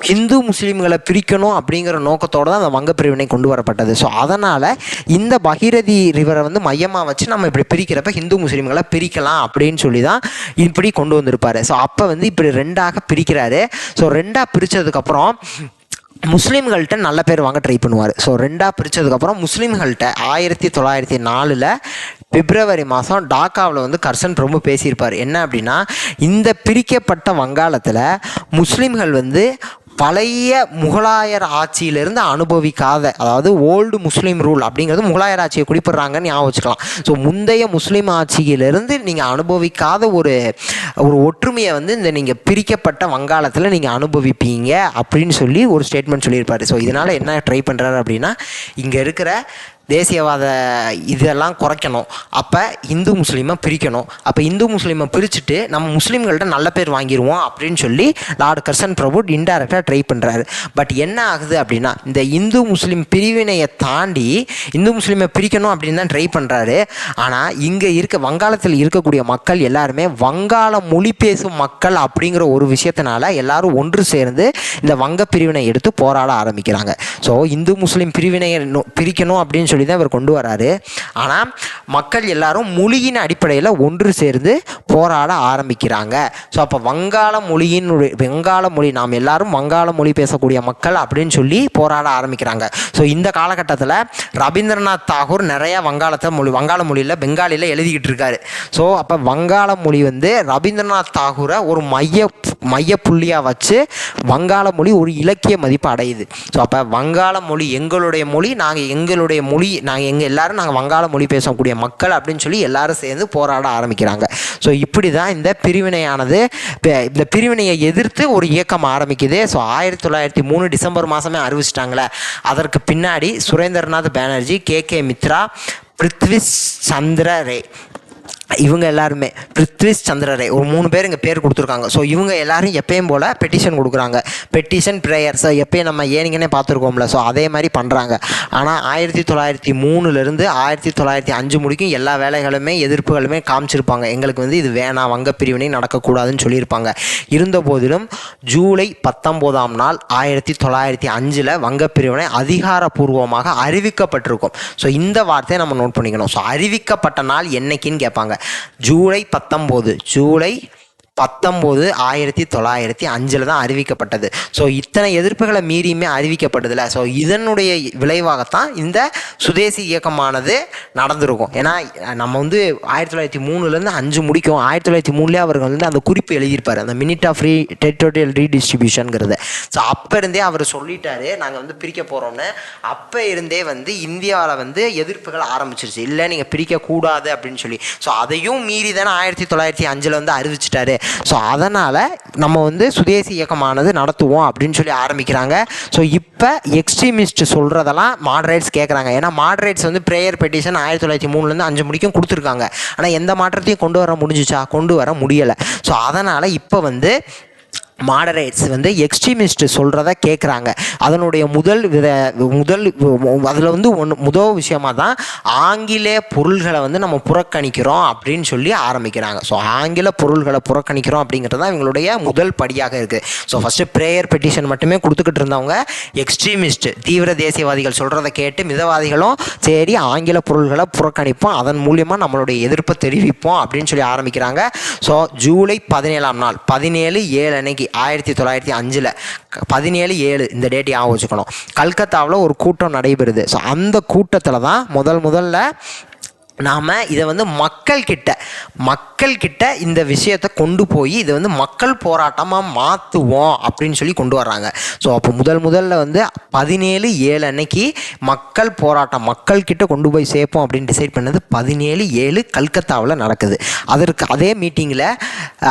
ஹிந்து முஸ்லீம்களை பிரிக்கணும் அப்படிங்கிற நோக்கத்தோடு தான் அந்த வங்க பிரிவினை கொண்டு வரப்பட்டது. ஸோ அதனால் இந்த பகிரதி ரிவரை வந்து மையமாக வச்சு நம்ம இப்படி பிரிக்கிறப்ப ஹிந்து முஸ்லீம்களை பிரிக்கலாம் அப்படின்னு சொல்லி தான் இப்படி கொண்டு வந்திருப்பார். ஸோ அப்போ வந்து இப்படி ரெண்டாக பிரிக்கிறாரு. ஸோ ரெண்டாக பிரித்ததுக்கப்புறம் முஸ்லீம்கள்ட்ட நல்ல பேர் வாங்க ட்ரை பண்ணுவார். ஸோ ரெண்டாக பிரித்ததுக்கப்புறம் முஸ்லீம்கள்கிட்ட ஆயிரத்தி தொள்ளாயிரத்தி நாலில் பிப்ரவரி மாதம் டாக்காவில் வந்து கர்சன் ரொம்ப பேசியிருப்பார். என்ன அப்படின்னா இந்த பிரிக்கப்பட்ட வங்காளத்தில் முஸ்லீம்கள் வந்து பழைய முகலாயர் ஆட்சியிலிருந்து அனுபவிக்காத அதாவது ஓல்டு முஸ்லீம் ரூல் அப்படிங்கிறது முகலாயர் ஆட்சியை குறிப்பிட்றாங்கன்னு ஞாபகம் வச்சுக்கலாம். ஸோ முந்தைய முஸ்லீம் ஆட்சியிலிருந்து நீங்கள் அனுபவிக்காத ஒரு ஒரு ஒற்றுமையை வந்து இந்த நீங்கள் பிரிக்கப்பட்ட வங்காளத்தில் நீங்கள் அனுபவிப்பீங்க அப்படின்னு சொல்லி ஒரு ஸ்டேட்மெண்ட் சொல்லியிருப்பார். ஸோ இதனால் என்ன ட்ரை பண்ணுறாரு அப்படின்னா இங்கே இருக்கிற தேசியவாத இதெல்லாம் குறைக்கணும். அப்போ இந்து முஸ்லீமை பிரிக்கணும். அப்போ இந்து முஸ்லீமை பிரிச்சுட்டு நம்ம முஸ்லீம்கள்ட்ட நல்ல பேர் வாங்கிடுவோம் அப்படின்னு சொல்லி லார்டு கர்சன் பிரபு இன்டைரக்டாக ட்ரை பண்ணுறாரு பட் என்ன ஆகுது அப்படின்னா இந்த இந்து முஸ்லீம் பிரிவினையை தாண்டி இந்து முஸ்லீமை பிரிக்கணும் அப்படின்னு தான் ட்ரை பண்ணுறாரு ஆனால் இங்கே இருக்க வங்காளத்தில் இருக்கக்கூடிய மக்கள் எல்லாருமே வங்காள மொழி பேசும் மக்கள் அப்படிங்கிற ஒரு விஷயத்தினால எல்லாரும் ஒன்று சேர்ந்து இந்த வங்க பிரிவினை எடுத்து போராட ஆரம்பிக்கிறாங்க. ஸோ இந்து முஸ்லீம் பிரிவினையை பிரிக்கணும் அப்படின்னு சொல்லி தான் இவர் கொண்டு வராரு. ஆனால் மக்கள் எல்லாரும் மொழியின் அடிப்படையில் ஒன்று சேர்ந்து போராட ஆரம்பிக்கிறாங்க. ஸோ அப்போ வங்காள மொழியினுடைய வங்காள மொழி நாம் எல்லாரும் வங்காள மொழி பேசக்கூடிய மக்கள் அப்படின்னு சொல்லி போராட ஆரம்பிக்கிறாங்க. ஸோ இந்த காலகட்டத்தில் ரவீந்திரநாத் தாகூர் நிறையா வங்காளத்தை மொழி வங்காள மொழியில் பெங்காலியில் எழுதிக்கிட்டு இருக்காரு. ஸோ அப்போ வங்காள மொழி வந்து ரவீந்திரநாத் தாகூரை ஒரு மைய மைய புள்ளியாக வச்சு வங்காள மொழி ஒரு இலக்கிய மதிப்பு அடையுது. ஸோ அப்போ வங்காள மொழி எங்களுடைய மொழி நாங்கள் எங்களுடைய மொழி நாங்கள் எங்கள் எல்லாரும் நாங்கள் வங்காள மொழி பேசக்கூடிய மக்கள் அப்படின்னு சொல்லி எல்லாரும் சேர்ந்து போராட ஆரம்பிக்கிறாங்க. ஸோ இப்படி தான் இந்த பிரிவினையானது இந்த பிரிவினையை எதிர்த்து ஒரு இயக்கம் ஆரம்பிக்குது. ஸோ ஆயிரத்தி தொள்ளாயிரத்தி மூணு டிசம்பர் மாதமே அறிவிச்சிட்டாங்களே அதற்கு பின்னாடி சுரேந்திரநாத் பானர்ஜி கே கே மித்ரா பிருத்வி சந்திர ரே இவங்க எல்லாருமே பிருத்விஸ் சந்திரரை ஒரு மூணு பேர் இங்கே பேர் கொடுத்துருக்காங்க. ஸோ இவங்க எல்லாரும் எப்பயும் போல் பெட்டிஷன் கொடுக்குறாங்க. பெட்டிஷன் ப்ரேயர் ஸோ எப்பயும் நம்ம ஏனிங்கன்னே பார்த்துருக்கோம்ல. ஸோ அதே மாதிரி பண்ணுறாங்க ஆனால் ஆயிரத்தி தொள்ளாயிரத்தி மூணுலேருந்து ஆயிரத்தி தொள்ளாயிரத்தி அஞ்சு முடிக்கும் எல்லா வேலைகளுமே எதிர்ப்புகளுமே காமிச்சிருப்பாங்க. எங்களுக்கு வந்து இது வேணாம் வங்க பிரிவினை நடக்கக்கூடாதுன்னு சொல்லியிருப்பாங்க. இருந்த போதிலும் ஜூலை பத்தொம்போதாம் நாள் ஆயிரத்தி தொள்ளாயிரத்தி அஞ்சில் வங்க பிரிவினை அதிகாரப்பூர்வமாக அறிவிக்கப்பட்டிருக்கும். ஸோ இந்த வார்த்தையை நம்ம நோட் பண்ணிக்கணும். ஸோ அறிவிக்கப்பட்ட நாள் என்னைக்குன்னு கேட்பாங்க. ஜூலை பத்தொம்போது ஜூலை பத்தொம்போது ஆயிரத்தி தொள்ளாயிரத்தி அஞ்சில் தான் அறிவிக்கப்பட்டது. ஸோ இத்தனை எதிர்ப்புகளை மீறியுமே அறிவிக்கப்பட்டதில்ல. ஸோ இதனுடைய விளைவாகத்தான் இந்த சுதேசி இயக்கமானது நடந்திருக்கும். ஏன்னா நம்ம வந்து ஆயிரத்தி தொள்ளாயிரத்தி மூணுலேருந்து அஞ்சு முடிக்கும். ஆயிரத்தி தொள்ளாயிரத்தி மூணுலேயே அவர்கள் வந்து அந்த குறிப்பு எழுதியிருப்பார். அந்த மினிட் ஆஃப் ரீ டெரிட்டோரியல் ரீடிஸ்ட்ரிபியூஷனுங்கிறது ஸோ அப்போ இருந்தே அவர் சொல்லிட்டாரு நாங்கள் வந்து பிரிக்க போகிறோம்னு அப்போ இருந்தே வந்து இந்தியாவில் வந்து எதிர்ப்புகள் ஆரம்பிச்சிருச்சு. இல்லை நீங்கள் பிரிக்கக்கூடாது அப்படின்னு சொல்லி. ஸோ அதையும் மீறி தானே ஆயிரத்தி தொள்ளாயிரத்தி அஞ்சில் வந்து அறிவிச்சிட்டாரு. ஸோ அதனால் நம்ம வந்து சுதேசி இயக்கமானது நடத்துவோம் அப்படின்னு சொல்லி ஆரம்பிக்கிறாங்க. ஸோ இப்போ எக்ஸ்ட்ரீமிஸ்ட் சொல்கிறதெல்லாம் மாடரேட்ஸ் கேட்குறாங்க ஏன்னா மாடரேட்ஸ் வந்து ப்ரேயர் பெட்டிஷன் ஆயிரத்தி தொள்ளாயிரத்தி மூணுலேருந்து அஞ்சு முடிக்கும் கொடுத்துருக்காங்க. ஆனால் எந்த மாற்றத்தையும் கொண்டு வர முடிஞ்சிச்சா? கொண்டு வர முடியலை. ஸோ அதனால் இப்போ வந்து மாடரேட்ஸ் வந்து எக்ஸ்ட்ரீமிஸ்ட் சொல்கிறத கேட்குறாங்க அதனுடைய முதல் வித முதல் அதில் வந்து ஒன்று முதல் விஷயமா தான் ஆங்கில பொருள்களை வந்து நம்ம புறக்கணிக்கிறோம் அப்படின்னு சொல்லி ஆரம்பிக்கிறாங்க. ஸோ ஆங்கில பொருள்களை புறக்கணிக்கிறோம் அப்படிங்கிறது தான் இவங்களுடைய முதல் படியாக இருக்குது ஸோ ஃபஸ்ட்டு ப்ரேயர் பெட்டிஷன் மட்டுமே கொடுத்துக்கிட்டு இருந்தவங்க எக்ஸ்ட்ரீமிஸ்ட் தீவிர தேசியவாதிகள் சொல்கிறத கேட்டு மிதவாதிகளும் சரி ஆங்கில பொருள்களை புறக்கணிப்போம். அதன் மூலியமாக நம்மளுடைய எதிர்ப்பை தெரிவிப்போம் அப்படின்னு சொல்லி ஆரம்பிக்கிறாங்க. ஸோ ஜூலை பதினேழாம் நாள் பதினேழு ஏழு அன்னைக்கு ஆயிரத்தி தொள்ளாயிரத்தி அஞ்சில் பதினேழு ஏழு இந்த டேட் ஞாபகம் வச்சுக்கணும். கல்கத்தாவில் ஒரு கூட்டம் நடைபெறுது. ஸோ அந்த கூட்டத்தில் தான் முதல் முதல்ல நாம் இதை வந்து மக்கள்கிட்ட மக்கள்கிட்ட இந்த விஷயத்தை கொண்டு போய் இதை வந்து மக்கள் போராட்டமாக மாற்றுவோம் அப்படின்னு சொல்லி கொண்டு வர்றாங்க. ஸோ அப்போ முதல் முதல்ல வந்து பதினேழு ஏழு அன்னைக்கு மக்கள் போராட்டம் மக்கள்கிட்ட கொண்டு போய் சேர்ப்போம் அப்படின்னு டிசைட் பண்ணது பதினேழு ஏழு கல்கத்தாவில் நடக்குது. அதற்கு அதே மீட்டிங்கில்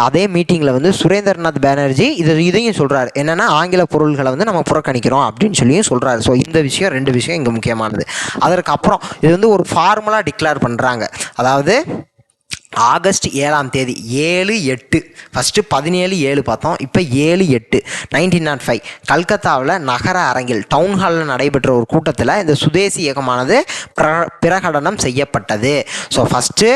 அதே மீட்டிங்கில் வந்து சுரேந்திரநாத் பானர்ஜி இது இதையும் சொல்கிறாரு என்னென்னா ஆங்கில பொருள்களை வந்து நம்ம புறக்கணிக்கிறோம் அப்படின்னு சொல்லியும் சொல்கிறாரு ஸோ இந்த விஷயம் ரெண்டு விஷயம் இங்கே முக்கியமானது. அதற்கு அப்புறம் இது வந்து ஒரு ஃபார்முலாக டிக்ளேர் பண்ணுறாங்க அதாவது ஆகஸ்ட் ஏழாம் தேதி ஏழு எட்டு. ஃபஸ்ட்டு பதினேழு ஏழு பார்த்தோம். இப்போ ஏழு எட்டு. நைன்டீன் நாட் ஃபைவ் கல்கத்தாவில் நகர அரங்கில் டவுன் ஹாலில் நடைபெற்ற ஒரு கூட்டத்தில் இந்த சுதேசி இயக்கமானது பிர பிரகடனம் செய்யப்பட்டது. ஸோ ஃபஸ்ட்டு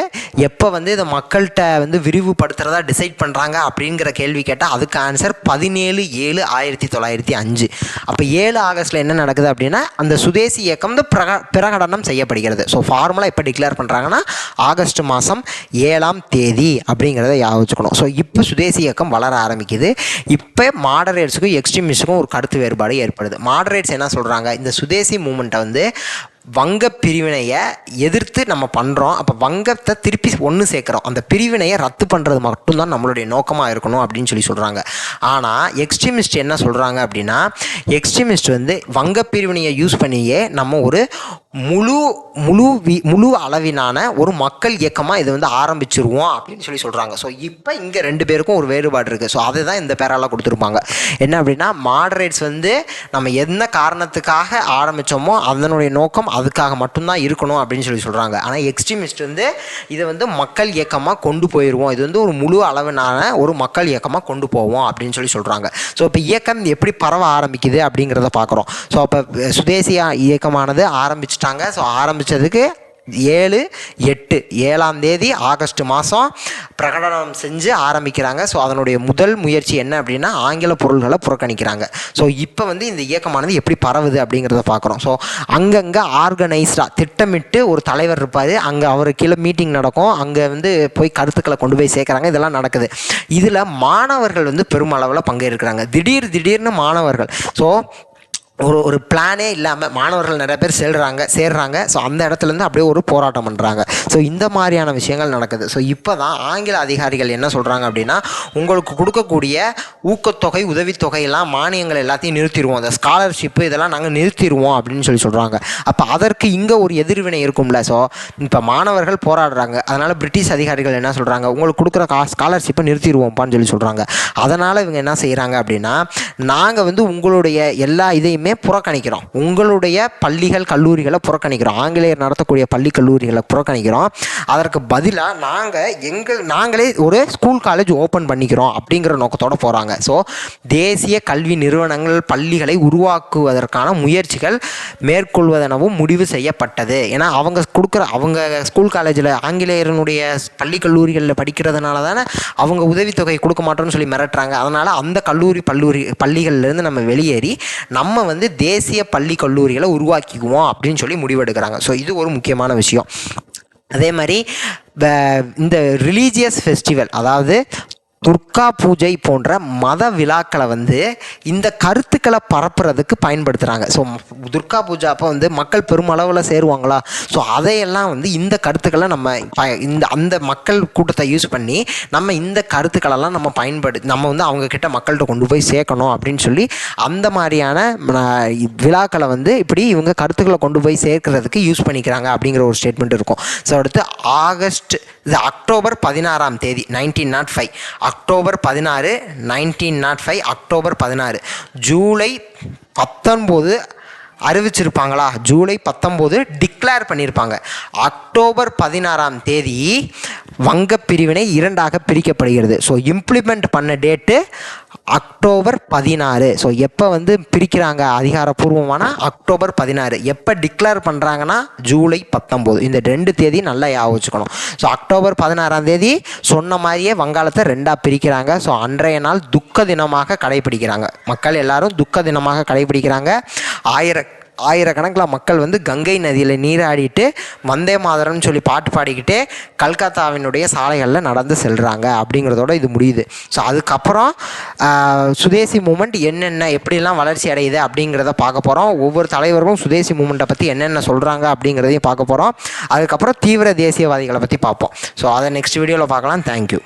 எப்போ வந்து இதை மக்கள்கிட்ட வந்து விரிவுபடுத்துகிறதா டிசைட் பண்ணுறாங்க அப்படிங்கிற கேள்வி கேட்டால் அதுக்கு ஆன்சர் பதினேழு ஏழு ஆயிரத்தி தொள்ளாயிரத்தி அஞ்சு. அப்போ ஏழு ஆகஸ்ட்டில் என்ன நடக்குது அப்படின்னா அந்த சுதேசி இயக்கம் வந்து பிரக பிரகடனம் செய்யப்படுகிறது. ஸோ ஃபார்முலா எப்போ டிக்ளேர் பண்ணுறாங்கன்னா ஆகஸ்ட் மாதம் ஏ ஏழாம் தேதி அப்படிங்கிறத ஞாபகம் வச்சுக்கணும் ஸோ இப்போ சுதேசி இயக்கம் வளர ஆரம்பிக்குது. இப்போ மாடரேட்ஸுக்கும் எக்ஸ்ட்ரீமிஸ்ட்டுக்கும் ஒரு கருத்து வேறுபாடு ஏற்படுது. மாடரேட்ஸ் என்ன சொல்கிறாங்க இந்த சுதேசி மூமெண்ட்டை வந்து வங்க பிரிவினையை எதிர்த்து நம்ம பண்ணுறோம் அப்போ வங்கத்தை திருப்பி ஒன்று சேர்க்குறோம். அந்த பிரிவினையை ரத்து பண்ணுறது மட்டும்தான் நம்மளுடைய நோக்கமாக இருக்கணும் அப்படின்னு சொல்லி சொல்கிறாங்க ஆனால் எக்ஸ்ட்ரீமிஸ்ட் என்ன சொல்கிறாங்க அப்படின்னா எக்ஸ்ட்ரீமிஸ்ட் வந்து வங்க பிரிவினையை யூஸ் பண்ணியே நம்ம ஒரு முழு முழு வி முழு அளவிலான ஒரு மக்கள் இயக்கமாக இதை வந்து ஆரம்பிச்சிருவோம் அப்படின்னு சொல்லி சொல்கிறாங்க ஸோ இப்போ இங்கே ரெண்டு பேருக்கும் ஒரு வேறுபாடு இருக்குது ஸோ அதை தான் இந்த பேரால் கொடுத்துருப்பாங்க. என்ன அப்படின்னா மாடரேட்ஸ் வந்து நம்ம என்ன காரணத்துக்காக ஆரம்பித்தோமோ அதனுடைய நோக்கம் அதுக்காக மட்டும்தான் இருக்கணும் அப்படின்னு சொல்லி சொல்கிறாங்க ஆனால் எக்ஸ்ட்ரீமிஸ்ட் வந்து இதை வந்து மக்கள் இயக்கமாக கொண்டு போயிடுவோம் இது வந்து ஒரு முழு அளவினான ஒரு மக்கள் இயக்கமாக கொண்டு போவோம் அப்படின்னு சொல்லி சொல்கிறாங்க ஸோ இப்போ இயக்கம் எப்படி பரவ ஆரம்பிக்குது அப்படிங்கிறத பார்க்குறோம் ஸோ அப்போ சுதேசியா இயக்கமானது ஆரம்பிச்சிட்டாங்க. ஸோ ஆரம்பித்ததுக்கு ஏழு எட்டு. ஏழாம் தேதி ஆகஸ்ட் மாதம் பிரகடனம் செஞ்சு ஆரம்பிக்கிறாங்க. ஸோ அதனுடைய முதல் முயற்சி என்ன அப்படின்னா ஆங்கில பொருள்களை புறக்கணிக்கிறாங்க. ஸோ இப்போ வந்து இந்த இயக்கமானது எப்படி பரவுது அப்படிங்கிறத பார்க்குறோம் ஸோ அங்கங்கே ஆர்கனைஸ்டாக திட்டமிட்டு ஒரு தலைவர் இருப்பார். அங்கே அவர் கீழே மீட்டிங் நடக்கும். அங்கே வந்து போய் கருத்துக்களை கொண்டு போய் சேர்க்குறாங்க. இதெல்லாம் நடக்குது. இதில் மாணவர்கள் வந்து பெருமளவில் பங்கேற்கிறாங்க. திடீர் திடீர்னு மாணவர்கள். ஸோ ஒரு ஒரு பிளானே இல்லாமல் மாணவர்கள் நிறைய பேர் சேர்றாங்க சேர்றாங்க. ஸோ அந்த இடத்துலேருந்து அப்படியே ஒரு போராட்டம் பண்ணுறாங்க ஸோ இந்த மாதிரியான விஷயங்கள் நடக்குது. ஸோ இப்போ தான் ஆங்கில அதிகாரிகள் என்ன சொல்கிறாங்க அப்படின்னா உங்களுக்கு கொடுக்கக்கூடிய ஊக்கத்தொகை உதவித்தொகையெல்லாம் மானியங்கள் எல்லாத்தையும் நிறுத்திடுவோம். அந்த ஸ்காலர்ஷிப்பு இதெல்லாம் நாங்கள் நிறுத்திடுவோம் அப்படின்னு சொல்லி சொல்கிறாங்க அப்போ அதற்கு இங்கே ஒரு எதிர்வினை இருக்கும்ல. ஸோ இப்போ மாணவர்கள் போராடுறாங்க. அதனால் பிரிட்டிஷ் அதிகாரிகள் என்ன சொல்கிறாங்க உங்களுக்கு கொடுக்குற கா ஸ்காலர்ஷிப்பை நிறுத்திடுவோம்ப்பான்னு சொல்லி சொல்கிறாங்க அதனால் இவங்க என்ன செய்கிறாங்க அப்படின்னா நாங்கள் வந்து உங்களுடைய எல்லா இதையுமே புறக்கணிக்கிறோம். உங்களுடைய பள்ளிகள் கல்லூரிகளை புறக்கணிக்கிறோம். ஆங்கிலேயர் நடத்தக்கூடிய பள்ளி கல்லூரிகளை புறக்கணிக்கிறோம். அதற்கு பதிலாக நாங்கள் எங்கள் நாங்களே ஒரு ஸ்கூல் காலேஜ் ஓப்பன் பண்ணிக்கிறோம் அப்படிங்கிற நோக்கத்தோடு போகிறாங்க ஸோ தேசிய கல்வி நிறுவனங்கள் பள்ளிகளை உருவாக்குவதற்கான முயற்சிகள் மேற்கொள்வதெனவும் முடிவு செய்யப்பட்டது. ஏன்னா அவங்க கொடுக்குற அவங்க ஸ்கூல் காலேஜில் ஆங்கிலேயரனுடைய பள்ளி கல்லூரிகளில் படிக்கிறதுனால தானே அவங்க உதவித்தொகை கொடுக்க மாட்டோம்னு சொல்லி மிரட்டுறாங்க. அதனால் அந்த கல்லூரி பல்லூரி பள்ளிகள்லேருந்து நம்ம வெளியேறி நம்ம வந்து தேசிய பள்ளி கல்லூரிகளை உருவாக்கிக்குவோம் அப்படின்னு சொல்லி முடிவெடுக்கிறாங்க. ஸோ இது ஒரு முக்கியமான விஷயம். அதே மாதிரி இந்த ரிலீஜியஸ் ஃபெஸ்டிவல் அதாவது துர்கா பூஜை போன்ற மத விழாக்களை வந்து இந்த கருத்துக்களை பரப்புறதுக்கு பயன்படுத்துகிறாங்க ஸோ துர்கா பூஜை அப்போ வந்து மக்கள் பெருமளவில் சேருவாங்களா? ஸோ அதையெல்லாம் வந்து இந்த கருத்துக்களை நம்ம ப இந்த அந்த மக்கள் கூட்டத்தை யூஸ் பண்ணி நம்ம இந்த கருத்துக்களெல்லாம் நம்ம பயன்படு நம்ம வந்து அவங்கக்கிட்ட மக்கள்கிட்ட கொண்டு போய் சேர்க்கணும் அப்படின்னு சொல்லி அந்த மாதிரியான விழாக்களை வந்து இப்படி இவங்க கருத்துக்களை கொண்டு போய் சேர்க்கறதுக்கு யூஸ் பண்ணிக்கிறாங்க அப்படிங்கிற ஒரு ஸ்டேட்மெண்ட் இருக்கும். ஸோ அடுத்து ஆகஸ்ட் இது அக்டோபர் பதினாறாம் தேதி நைன்டீன் நாட் ஃபைவ் அக்டோபர் பதினாறு நைன்டீன் நாட் ஃபைவ் அக்டோபர் பதினாறு. ஜூலை பத்தொன்பது அறிவிச்சிருப்பாங்களா? ஜூலை பத்தொம்போது டிக்ளேர் பண்ணியிருப்பாங்க அக்டோபர் பதினாறாம் தேதி வங்க பிரிவினை இரண்டாக பிரிக்கப்படுகிறது. ஸோ இம்ப்ளிமெண்ட் பண்ண டேட்டு அக்டோபர் பதினாறு. ஸோ எப்போ வந்து பிரிக்கிறாங்க அதிகாரப்பூர்வமான அக்டோபர் பதினாறு? எப்போ டிக்ளேர் பண்ணுறாங்கன்னா ஜூலை பத்தொம்போது. இந்த ரெண்டு தேதி நல்லா ஞாபகம் வச்சுக்கணும். ஸோ அக்டோபர் பதினாறாம் தேதி சொன்ன மாதிரியே வங்காளத்தை ரெண்டாக பிரிக்கிறாங்க. ஸோ அன்றைய நாள் துக்க தினமாக கடைபிடிக்கிறாங்க. மக்கள் எல்லாரும் துக்க தினமாக கடைபிடிக்கிறாங்க. ஆயிர ஆயிரக்கணக்கில் மக்கள் வந்து கங்கை நதியில் நீராடிட்டு வந்தே மாதரம்னு சொல்லி பாட்டு பாடிக்கிட்டே கல்கத்தாவினுடைய சாலைகளில் நடந்து செல்கிறாங்க அப்படிங்கிறதோட இது முடியுது. ஸோ அதுக்கப்புறம் சுதேசி மூமெண்ட் என்னென்ன எப்படிலாம் வளர்ச்சி அடையுது அப்படிங்கிறத பார்க்க போகிறோம் ஒவ்வொரு தலைவரும் சுதேசி மூமெண்ட்டை பற்றி என்னென்ன சொல்கிறாங்க அப்படிங்கிறதையும் பார்க்க போகிறோம் அதுக்கப்புறம் தீவிர தேசியவாதிகளை பற்றி பார்ப்போம். ஸோ அதை நெக்ஸ்ட் வீடியோவில் பார்க்கலாம். தேங்க்யூ